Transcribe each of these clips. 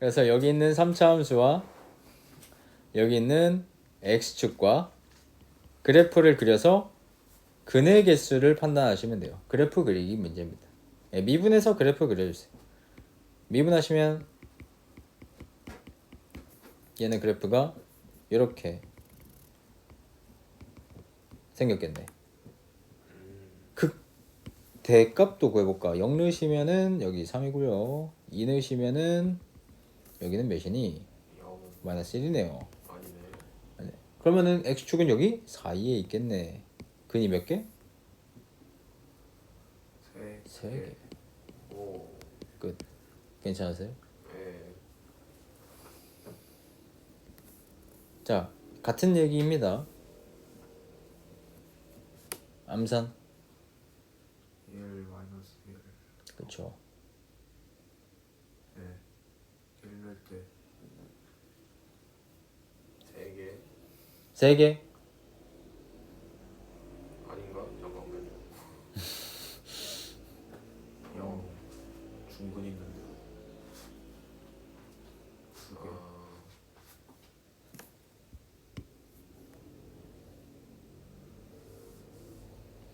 그래서 여기 있는 3차 함수와 여기 있는 x축과 그래프를 그려서 근의 개수를 판단하시면 돼요. 그래프 그리기 문제입니다. 예, 미분해서 그래프 그려주세요. 미분하시면 얘는 그래프가 이렇게 생겼겠네. 극 대값도 구해볼까? 0 넣으시면은 여기 3이고요. 2 넣으시면은 여기는 몇이니? 영 마이너스 1이네요. 아니네. 그러면은 x축은 여기 사이에 있겠네. 근이 몇 개? 세. 세 개. 오. 끝. 괜찮으세요? 네. 자, 같은 얘기입니다. 암산. 1 마이너스 1. 그렇죠. 네. 1 넣을 때. 세 개. 세 개. 아닌가? 잠깐만요. 0. 중근 있는데. 두 개.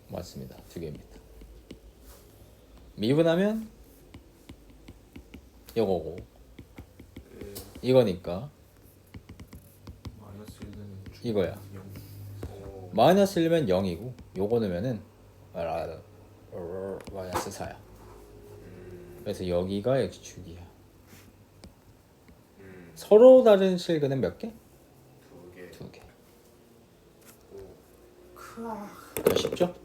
맞습니다. 두 개입니다. 미분하면 이거고 1 이거니까 마이너스 1은 이거야. 0. 오. 마이너스 1면 0이고 요거 넣으면은 마이너스 4야. 음. 그래서 여기가 x축이야. 음. 서로 다른 실근은 몇 개? 두 개. 두 개. 오. 아쉽죠?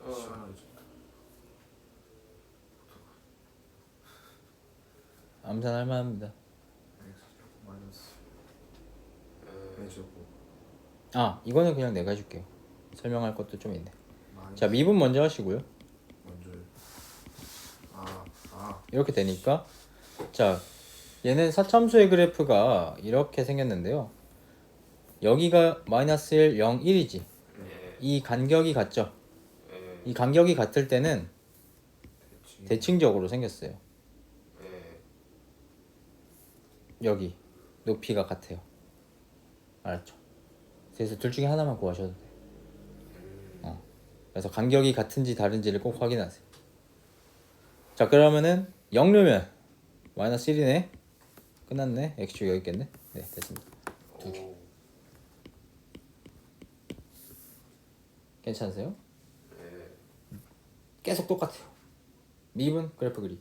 어. 암산할 만합니다. 해주고 아 이거는 그냥 내가 해줄게요. 설명할 것도 좀 있네. 마이너스 자 미분 먼저 하시고요. 먼저 아, 아, 이렇게 되니까 자 얘는 사참수의 그래프가 이렇게 생겼는데요. 여기가 마이너스 1, 0, 1이지. 예. 이 간격이 같죠. 예. 이 간격이 같을 때는 대칭 대칭적으로 생겼어요. 예. 여기 높이가 같아요. 알았죠? 그래서 둘 중에 하나만 구하셔도 돼요. 어. 그래서 간격이 같은지 다른지를 꼭 확인하세요. 자 그러면은 0 넣으면 마이너스 1이네. 끝났네. x축 여기 있겠네. 네 됐습니다. 두 개. 오. 괜찮으세요? 예. 계속 똑같아요. 미분 그래프 그리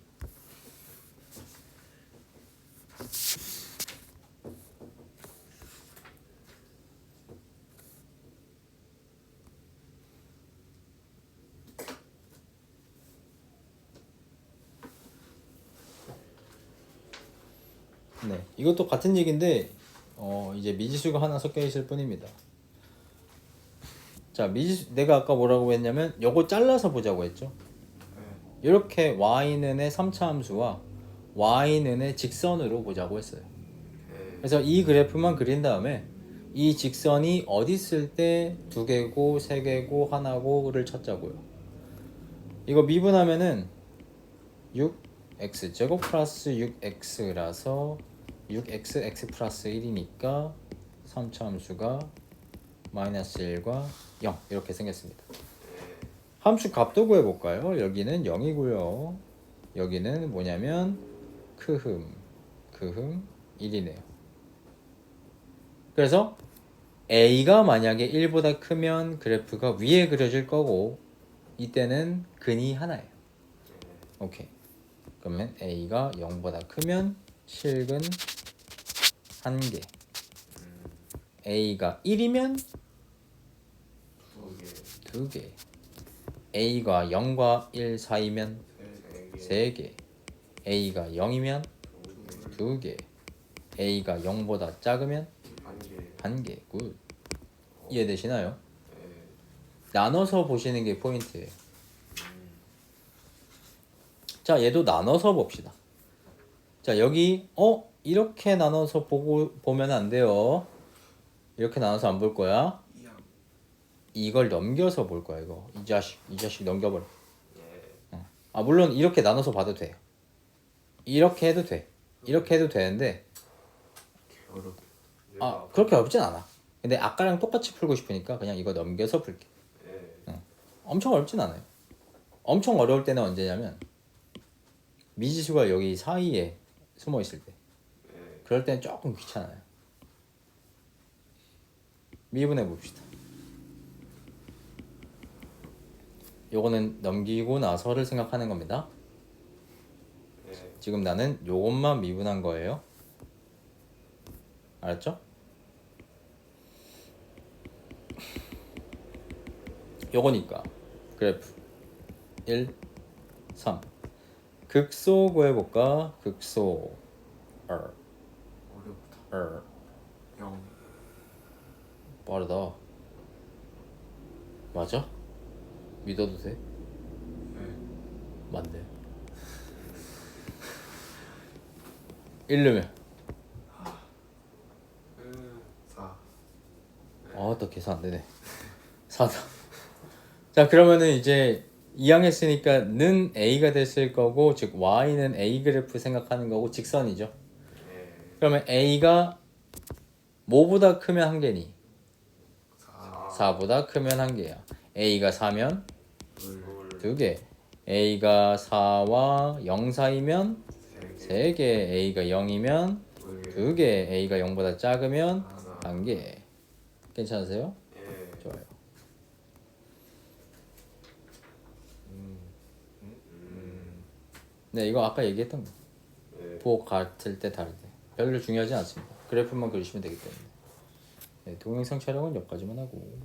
네, 이것도 같은 얘기인데 어, 이제 미지수가 하나 섞여 있을 뿐입니다. 자, 미지수 내가 아까 뭐라고 했냐면 요거 잘라서 보자고 했죠. 이렇게 y는의 3차 함수와 y는의 직선으로 보자고 했어요. 예. 그래서 이 그래프만 그린 다음에 이 직선이 어디 있을 때 두 개고 세 개고 하나고를 찾자고요. 이거 미분하면은 6x 제곱 플러스 6x라서 6x x 플러스 1이니까 3차 함수가 마이너스 1과 0 이렇게 생겼습니다. 함수 값도 구해볼까요? 여기는 0이고요. 여기는 뭐냐면 크흠 크흠 1이네요. 그래서 a가 만약에 1보다 크면 그래프가 위에 그려질 거고 이때는 근이 하나예요. 오케이. 그러면 a가 0보다 크면 실근 한 개. a가 1이면 두 개. a가 0과 1 사이면 세 개. a가 0이면 두 개. a가 0보다 작으면 한 개. 굿. 이해되시나요? 예. 나눠서 보시는 게 포인트예요. 자, 얘도 나눠서 봅시다. 자, 여기 어 이렇게 나눠서 보고 보면 안 돼요. 이렇게 나눠서 안 볼 거야. 이걸 넘겨서 볼 거야 이거. 이 자식, 이 자식 넘겨버려. 어. 예. 아 물론 이렇게 나눠서 봐도 돼요. 이렇게 해도 돼. 이렇게 해도 되는데. 아 그렇게 어렵진 않아. 근데 아까랑 똑같이 풀고 싶으니까 그냥 이거 넘겨서 풀게. 네. 엄청 어렵진 않아요. 엄청 어려울 때는 언제냐면 미지수가 여기 사이에 숨어 있을 때. 네. 그럴 때는 조금 귀찮아요. 미분해 봅시다. 요거는 넘기고 나서를 생각하는 겁니다. 네. 지금 나는 요것만 미분한 거예요. 알았죠? 요거니까 그래프 1, 3 극소 구해볼까? 극소 R, R 영. 빠르다 맞아? 믿어도 돼? 네. 맞네 1르면 음. 사. 아 또 계산 안 되네 4다 자 그러면은 이제 2항 했으니까 는 A가 됐을 거고 즉 Y는 A 그래프 생각하는 거고 직선이죠 네. 그러면 A가 뭐보다 크면 한 개니? 사. 4보다 크면 한 개야 A가 4면 둘. 둘. 두개 A가 4와 0 사이면 세 개. A가 0이면 두 개. A가 0보다 작으면. 한 개 괜찮으세요? 네. 좋아요 음. 음. 네 이거 아까 얘기했던 거 네. 부호 같을 때 다를 때 별로 중요하지 않습니다. 그래프만 그리시면 되기 때문에. 네, 동영상 촬영은 여기까지만 하고